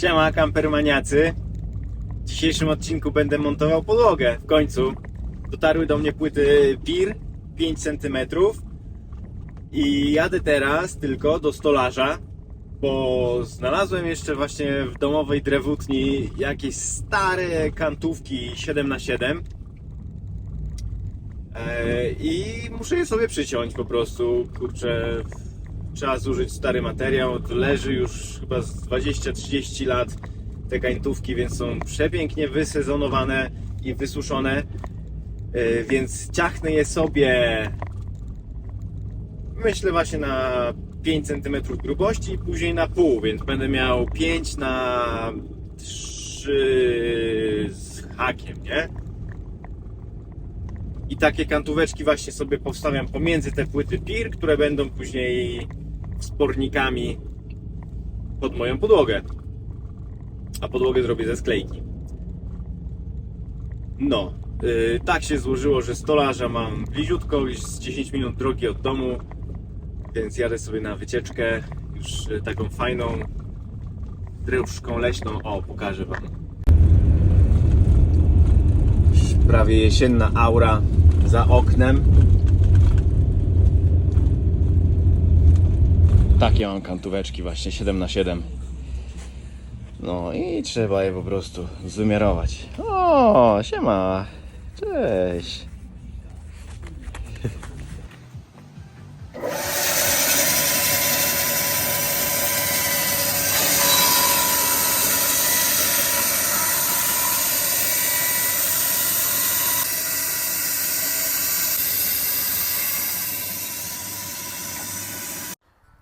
Siema kampermaniacy. W dzisiejszym odcinku będę montował podłogę. W końcu dotarły do mnie płyty PIR 5 cm i jadę teraz tylko do stolarza, bo znalazłem jeszcze właśnie w domowej drewutni jakieś stare kantówki 7x7 E, I muszę je sobie przyciąć po prostu. Kurczę, trzeba zużyć stary materiał. Leży już chyba z 20-30 lat te gańtówki, więc są przepięknie wysezonowane i wysuszone. E, Więc ciachnę je sobie myślę właśnie na 5 cm grubości i później na pół, więc będę miał 5 na 3 z hakiem, nie? I takie kantóweczki właśnie sobie powstawiam pomiędzy te płyty PIR, które będą później spornikami pod moją podłogę. A podłogę zrobię ze sklejki. No, yy, tak się złożyło, że stolarza mam bliziutko, już z 10 minut drogi od domu, więc jadę sobie na wycieczkę, już y, taką fajną dreuszką leśną. O, pokażę Wam. prawie jesienna aura za oknem. Takie mam kantóweczki właśnie 7 na 7 No i trzeba je po prostu zwymiarować. O, siema. Cześć.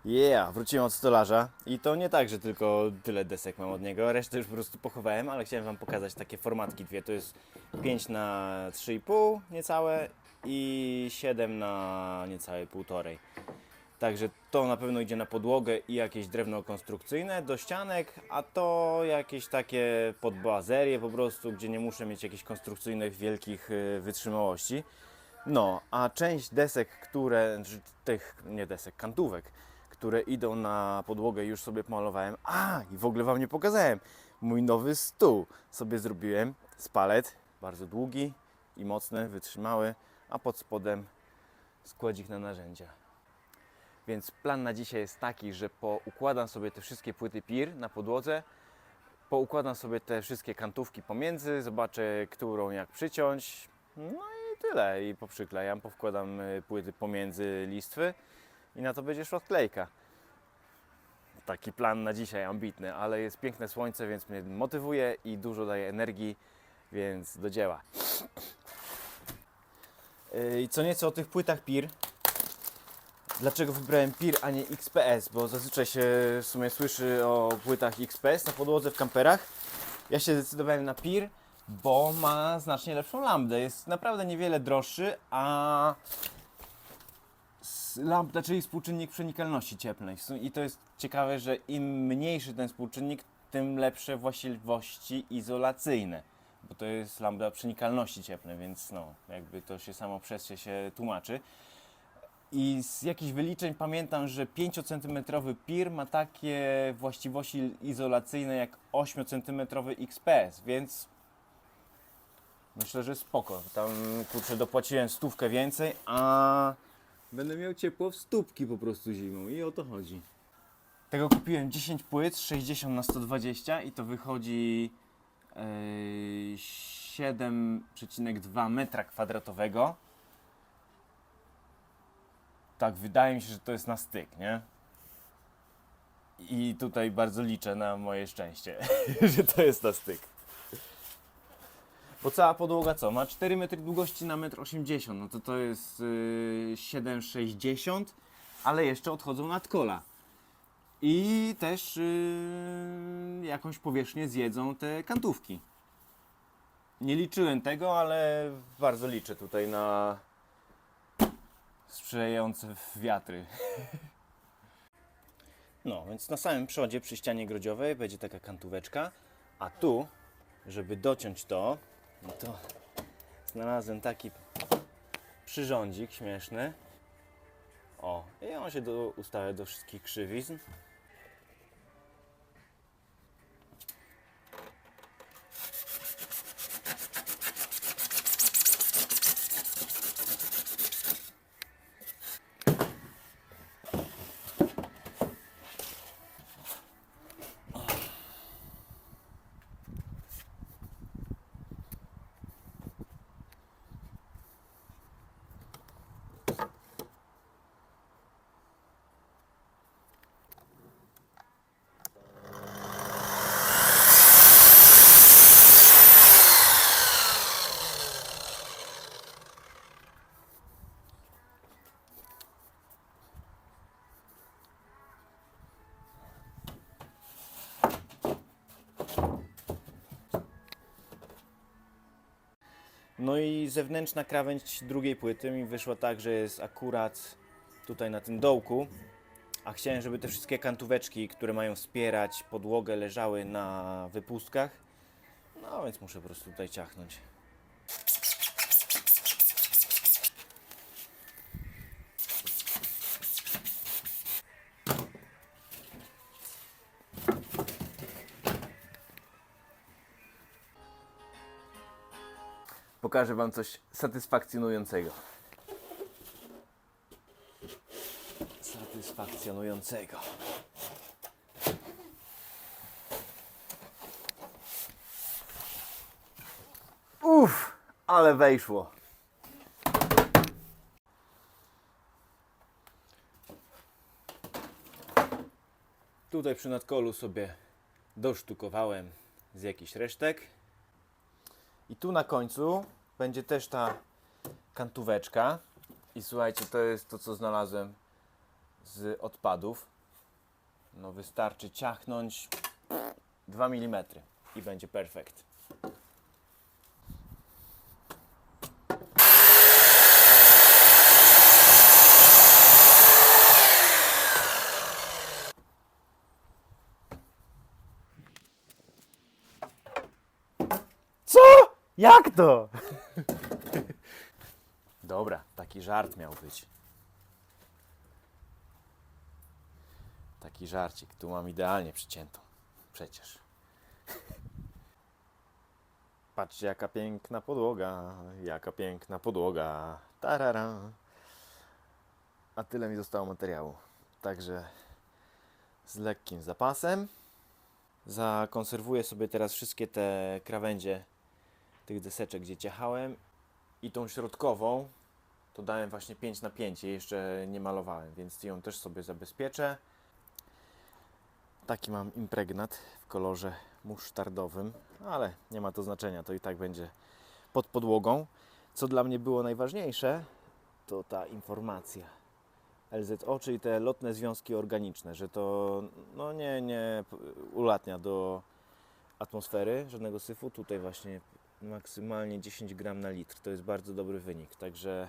Yeah, wróciłem od stolarza i to nie tak, że tylko tyle desek mam od niego, resztę już po prostu pochowałem, ale chciałem Wam pokazać takie formatki dwie. To jest 5 na 3,5 niecałe i 7 na niecałe 1,5. Także to na pewno idzie na podłogę i jakieś drewno konstrukcyjne do ścianek, a to jakieś takie podboazerie po prostu, gdzie nie muszę mieć jakichś konstrukcyjnych wielkich y, wytrzymałości. No, a część desek, które, tych, nie desek, kantówek, które idą na podłogę już sobie pomalowałem. A, i w ogóle Wam nie pokazałem. Mój nowy stół sobie zrobiłem z palet, bardzo długi i mocny, wytrzymały, a pod spodem składzik na narzędzia. Więc plan na dzisiaj jest taki, że poukładam sobie te wszystkie płyty PIR na podłodze, poukładam sobie te wszystkie kantówki pomiędzy, zobaczę, którą jak przyciąć, no i tyle. I poprzyklejam, powkładam y, płyty pomiędzy listwy i na to będzie szła odklejka. Taki plan na dzisiaj ambitny, ale jest piękne słońce, więc mnie motywuje i dużo daje energii, więc do dzieła. Yy, I co nieco o tych płytach PIR. Dlaczego wybrałem PIR, a nie XPS? Bo zazwyczaj się w sumie słyszy o płytach XPS na podłodze w kamperach. Ja się zdecydowałem na PIR, bo ma znacznie lepszą lambdę. Jest naprawdę niewiele droższy, a lambda, czyli współczynnik przenikalności cieplnej. I to jest ciekawe, że im mniejszy ten współczynnik, tym lepsze właściwości izolacyjne. Bo to jest lambda przenikalności cieplnej, więc no, jakby to się samo przez się, się tłumaczy. I z jakichś wyliczeń pamiętam, że 5 cm PIR ma takie właściwości izolacyjne jak 8 cm XPS, więc myślę, że spoko. Tam kurczę dopłaciłem stówkę więcej, a będę miał ciepło w stópki po prostu zimą i o to chodzi. Tego kupiłem 10 płyt 60 na 120 i to wychodzi yy, 7,2 metra kwadratowego. Tak, wydaje mi się, że to jest na styk, nie? I tutaj bardzo liczę na moje szczęście, że to jest na styk. Bo cała podłoga co? Ma 4 metry długości na 1,80 m. No to to jest yy, 7,60 ale jeszcze odchodzą nad kola. I też yy, jakąś powierzchnię zjedzą te kantówki. Nie liczyłem tego, ale bardzo liczę tutaj na sprzyjające wiatry. No, więc na samym przodzie przy ścianie grodziowej będzie taka kantóweczka, a tu, żeby dociąć to, no to znalazłem taki przyrządzik śmieszny. O, i on się do, ustawia do wszystkich krzywizn. No i zewnętrzna krawędź drugiej płyty mi wyszła tak, że jest akurat tutaj na tym dołku. A chciałem, żeby te wszystkie kantóweczki, które mają wspierać podłogę, leżały na wypustkach. No więc muszę po prostu tutaj ciachnąć. Pokażę Wam coś satysfakcjonującego. Satysfakcjonującego. Uff, ale wejszło. Tutaj przy nadkolu sobie dosztukowałem z jakichś resztek. I tu na końcu będzie też ta kantóweczka. I słuchajcie, to jest to, co znalazłem z odpadów. No wystarczy ciachnąć 2 mm i będzie perfekt. Co? Jak to? Taki żart miał być. Taki żarcik. Tu mam idealnie przyciętą. Przecież. Patrzcie, jaka piękna podłoga. Jaka piękna podłoga. Tarara. A tyle mi zostało materiału. Także z lekkim zapasem. Zakonserwuję sobie teraz wszystkie te krawędzie tych deseczek, gdzie ciachałem. I tą środkową to dałem właśnie 5 na 5 jej jeszcze nie malowałem, więc ją też sobie zabezpieczę. Taki mam impregnat w kolorze musztardowym, ale nie ma to znaczenia, to i tak będzie pod podłogą. Co dla mnie było najważniejsze, to ta informacja. LZO, czyli te lotne związki organiczne, że to no nie, nie ulatnia do atmosfery, żadnego syfu. Tutaj właśnie maksymalnie 10 gram na litr. To jest bardzo dobry wynik, także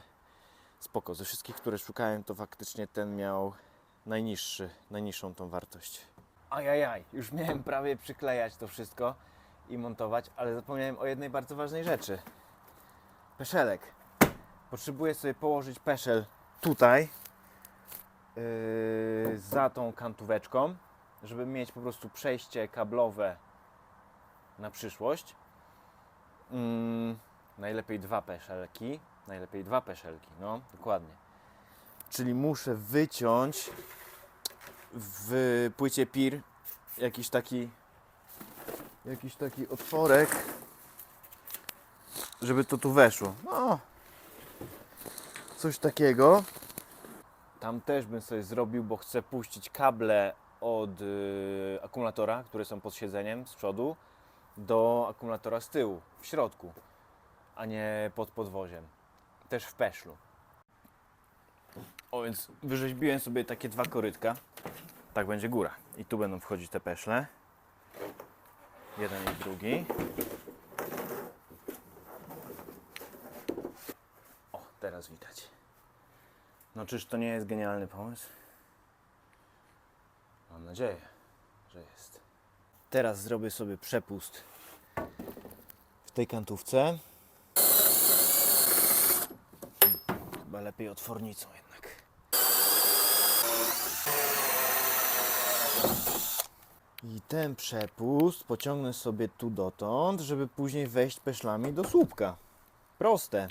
spoko. Ze wszystkich, które szukałem, to faktycznie ten miał najniższy, najniższą tą wartość. Ajajaj, już miałem prawie przyklejać to wszystko i montować, ale zapomniałem o jednej bardzo ważnej rzeczy. Peszelek. Potrzebuję sobie położyć peszel tutaj, yy, za tą kantóweczką, żeby mieć po prostu przejście kablowe na przyszłość. Mm, najlepiej dwa peszelki. Najlepiej dwa peszelki, no dokładnie. Czyli muszę wyciąć w płycie PIR jakiś taki jakiś taki otworek, żeby to tu weszło. No, coś takiego. Tam też bym sobie zrobił, bo chcę puścić kable od y, akumulatora, które są pod siedzeniem z przodu, do akumulatora z tyłu, w środku, a nie pod podwoziem. Też w peszlu. O, więc wyrzeźbiłem sobie takie dwa korytka. Tak będzie góra. I tu będą wchodzić te peszle. Jeden i drugi. O, teraz widać. No czyż to nie jest genialny pomysł? Mam nadzieję, że jest. Teraz zrobię sobie przepust w tej kantówce. Hmm, Chyba lepiej otwornicą jednak. I ten przepust pociągnę sobie tu dotąd, żeby później wejść peszlami do słupka. Proste.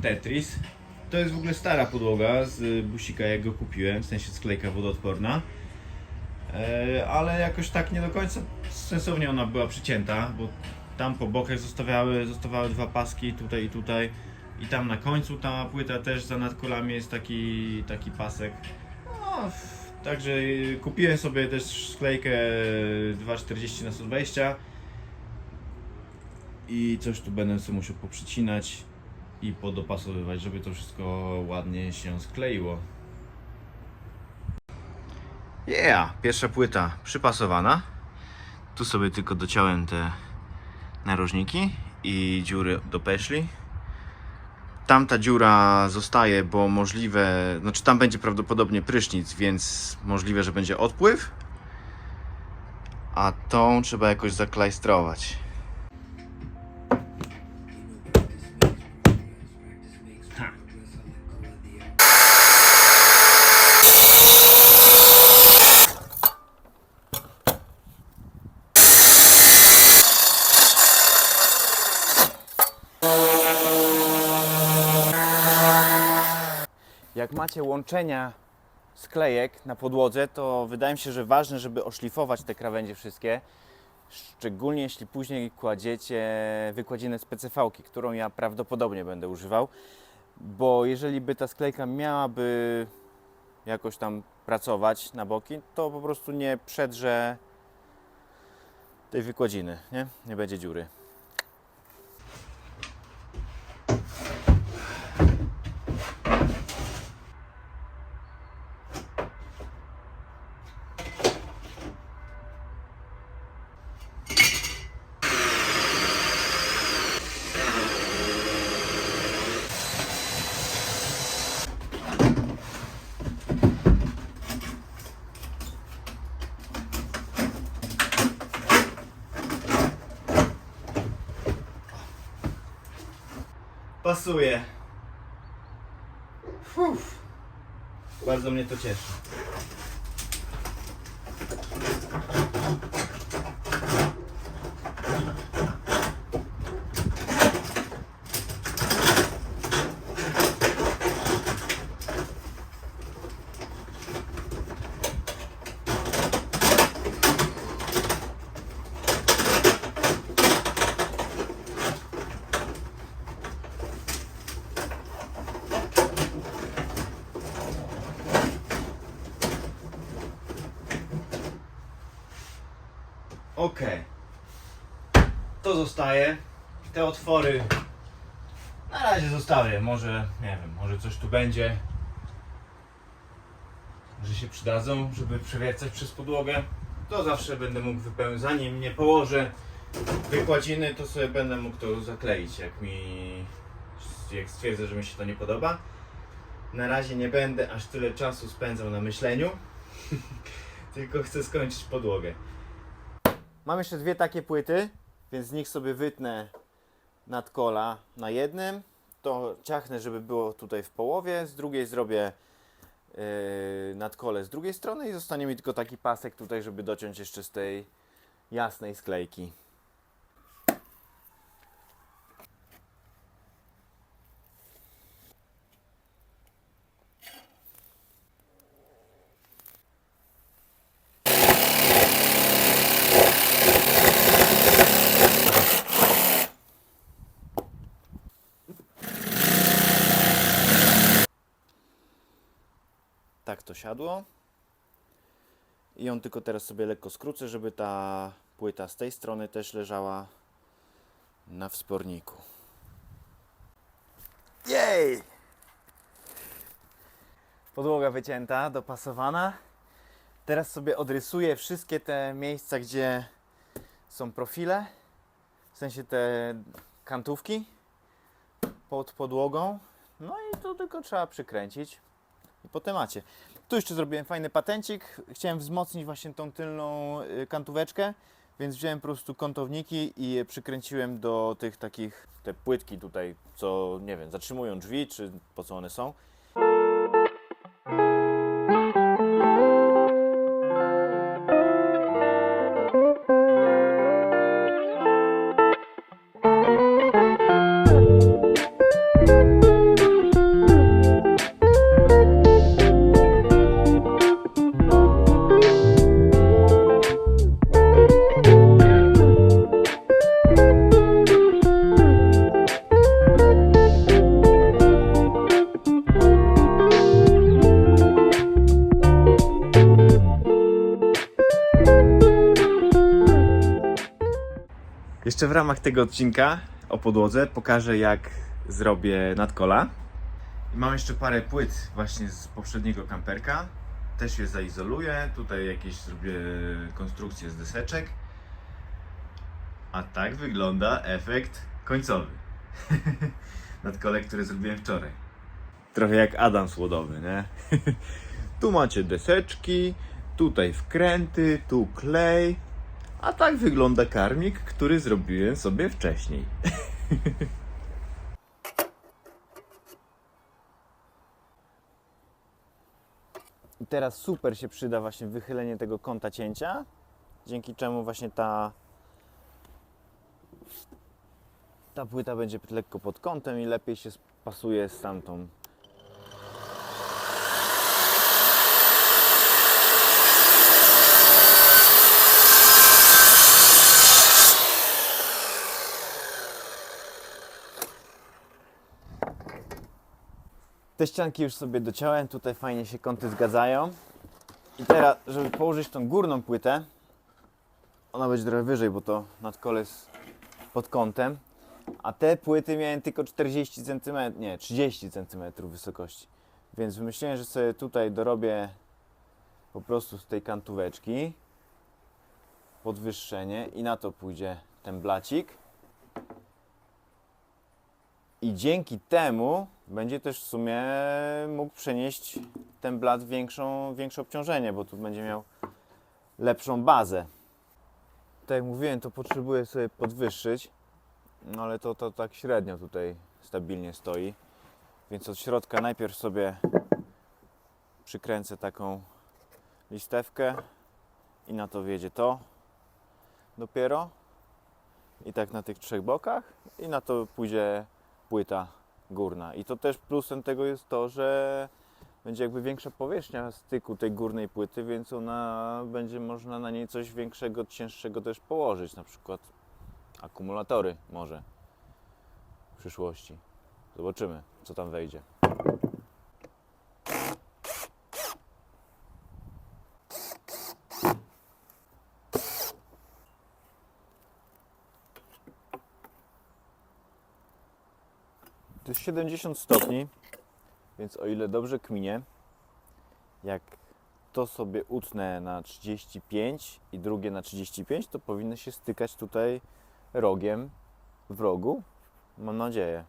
Tetris. To jest w ogóle stara podłoga z busika, jak go kupiłem, w sensie sklejka wodoodporna. E, ale jakoś tak nie do końca sensownie ona była przycięta, bo tam po bokach zostawiały, zostawały dwa paski, tutaj i tutaj. I tam na końcu ta płyta też za nadkolami jest taki, taki pasek. No, także y, kupiłem sobie też sklejkę 2,40 na 120 i coś tu będę sobie musiał poprzycinać i podopasowywać, żeby to wszystko ładnie się skleiło. Yeah, pierwsza płyta przypasowana. Tu sobie tylko dociąłem te narożniki i dziury do peszli. Tamta dziura zostaje, bo możliwe, znaczy tam będzie prawdopodobnie prysznic, więc możliwe, że będzie odpływ. A tą trzeba jakoś zaklajstrować. Macie łączenia sklejek na podłodze, to wydaje mi się, że ważne, żeby oszlifować te krawędzie wszystkie. Szczególnie jeśli później kładziecie wykładzinę z PCV-ki, którą ja prawdopodobnie będę używał. Bo jeżeli by ta sklejka miałaby jakoś tam pracować na boki, to po prostu nie przedrze tej wykładziny, nie? Nie będzie dziury. Pasuje. Fuf. Bardzo mnie to cieszy. Ok. To zostaje. Te otwory na razie zostawię. Może, nie wiem, może coś tu będzie. Że się przydadzą, żeby przewiercać przez podłogę. To zawsze będę mógł wypełnić. Zanim nie położę wykładziny, to sobie będę mógł to zakleić, jak mi jak stwierdzę, że mi się to nie podoba. Na razie nie będę aż tyle czasu spędzał na myśleniu, tylko chcę skończyć podłogę. Mam jeszcze dwie takie płyty, więc z nich sobie wytnę nadkola na jednym. To ciachnę, żeby było tutaj w połowie. Z drugiej zrobię yy, nadkole z drugiej strony i zostanie mi tylko taki pasek tutaj, żeby dociąć jeszcze z tej jasnej sklejki. To siadło. I ją tylko teraz sobie lekko skrócę, żeby ta płyta z tej strony też leżała na wsporniku. Jej! Podłoga wycięta, dopasowana. Teraz sobie odrysuję wszystkie te miejsca, gdzie są profile. W sensie te kantówki pod podłogą. No i to tylko trzeba przykręcić i po temacie. Tu jeszcze zrobiłem fajny patencik. Chciałem wzmocnić właśnie tą tylną y, kantóweczkę, więc wziąłem po prostu kątowniki i je przykręciłem do tych takich, te płytki tutaj, co nie wiem, zatrzymują drzwi, czy po co one są. Jeszcze w ramach tego odcinka o podłodze pokażę jak zrobię nadkola. Mam jeszcze parę płyt właśnie z poprzedniego kamperka. Też je zaizoluję. Tutaj jakieś zrobię konstrukcję z deseczek. A tak wygląda efekt końcowy. Nadkole, który zrobiłem wczoraj. Trochę jak Adam Słodowy, nie? tu macie deseczki, tutaj wkręty, tu klej. A tak wygląda karmik, który zrobiłem sobie wcześniej. I teraz super się przyda właśnie wychylenie tego kąta cięcia, dzięki czemu właśnie ta ta płyta będzie lekko pod kątem i lepiej się pasuje z tamtą. Te ścianki już sobie dociąłem, tutaj fajnie się kąty zgadzają. I teraz, żeby położyć tą górną płytę, ona będzie trochę wyżej, bo to nadkole jest pod kątem, a te płyty miałem tylko 40 cm, nie, 30 cm wysokości. Więc wymyśliłem, że sobie tutaj dorobię po prostu z tej kantóweczki podwyższenie i na to pójdzie ten blacik. I dzięki temu będzie też w sumie mógł przenieść ten blat większą, większe obciążenie, bo tu będzie miał lepszą bazę. Tak jak mówiłem, to potrzebuję sobie podwyższyć, no ale to, to tak średnio tutaj stabilnie stoi. Więc od środka najpierw sobie przykręcę taką listewkę i na to wjedzie to dopiero. I tak na tych trzech bokach i na to pójdzie płyta górna. I to też plusem tego jest to, że będzie jakby większa powierzchnia styku tej górnej płyty, więc ona będzie można na niej coś większego, cięższego też położyć, na przykład akumulatory może w przyszłości. Zobaczymy, co tam wejdzie. To jest 70 stopni, więc o ile dobrze kminie, jak to sobie utnę na 35 i drugie na 35, to powinny się stykać tutaj rogiem w rogu. Mam nadzieję.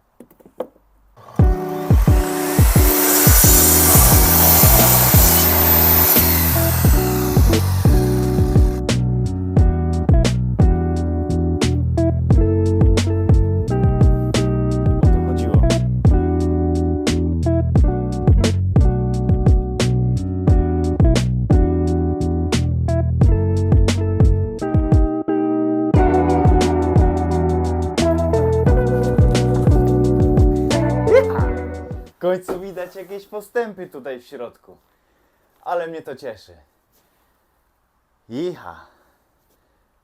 Jakieś postępy tutaj w środku. Ale mnie to cieszy. Iha.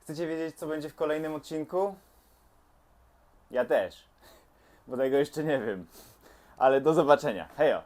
Chcecie wiedzieć, co będzie w kolejnym odcinku? Ja też. Bo tego jeszcze nie wiem. Ale do zobaczenia. Hejo!